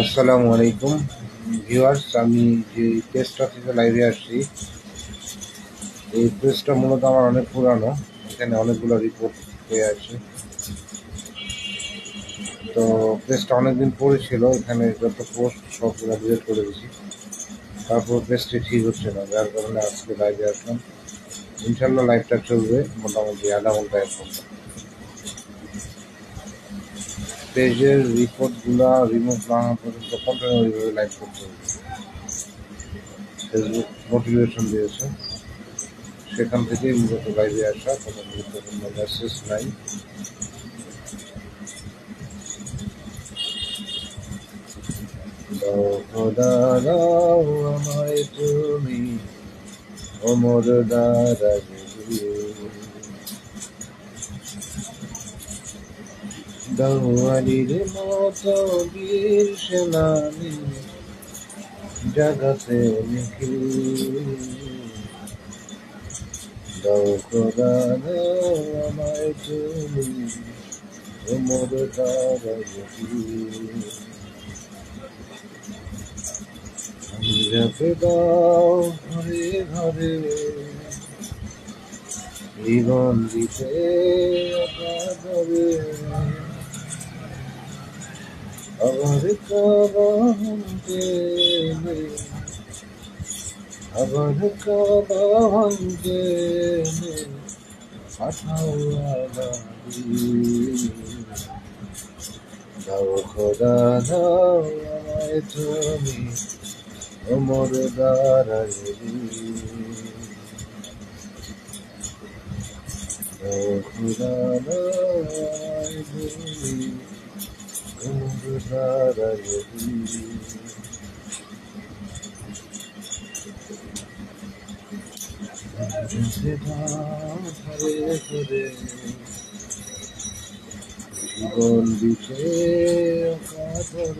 আসসালামু আলাইকুম। ভিউয়ার্স, আমি যে টেস্ট অফিসে লাইভে আসছি, এই প্রেসটা মূলত আমার অনেক পুরানো। এখানে অনেকগুলো রিপোর্ট হয়ে আছে। তো প্রেসটা অনেকদিন পড়েছিল এখানে যত পোস্ট সবগুলো ডিলিট করে দিয়েছি। তারপর প্রেসটি ঠিক হচ্ছে না, যার কারণে আজকে লাইভে আসলাম। ইনশাল্লাহ লাইভটা চলবে মোটামুটি আধা ঘণ্টা এক ঘণ্টা। পেজের রিপোর্টগুলো রিমুভ না হওয়া পর্যন্ত কন্টিনিউভাবে লাইভ করতে হবে ফেসবুক মোটিভেশন দিয়েছে। সেখান থেকেই মূলত লাইভে আসা, কোনো গুরুত্বপূর্ণ মেসেজ নাই। আমায় তুমি, অমর দাদা দৌয়ালির মতো বীর সেনানি, জগতে নিখিল। দাও খোদা দাও আমায় তুমি দাদা যাতে দাও ঘরে ঘরে, জীবন দিতে অকাতরে আবার কাবাহতে আবার কাবাহতে পাঠাও দাও খোদা দাও আমায় তুমি অমর দারাজি দাও খোদা দাও আমায় তুমি জীবন দিতে আবার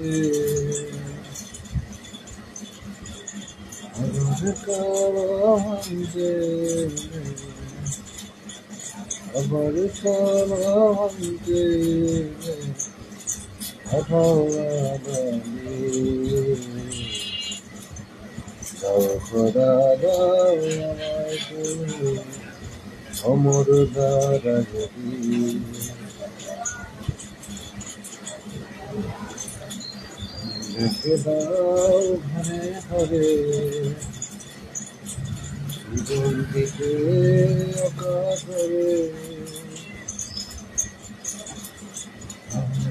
কারান্তে আবার কারান্তে অমর যদি রেখে দাও ঘরে ঘরে জীবন অকাতরে আমার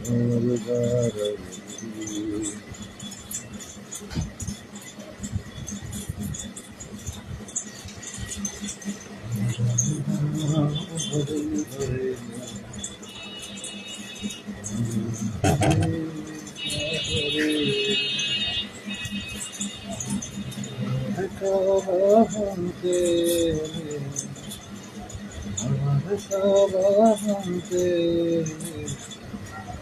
পাঠাও সব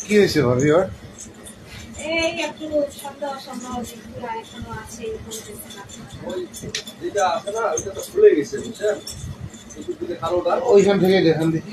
কি হয়েছে ভাবি ওর এই একটু শব্দ অসম্ভব এখনও আছে এরকম কিছু যেটা আছে ওইটা তো খুলে গেছে বুঝছেন? ওইখান থেকে দেখান দেখি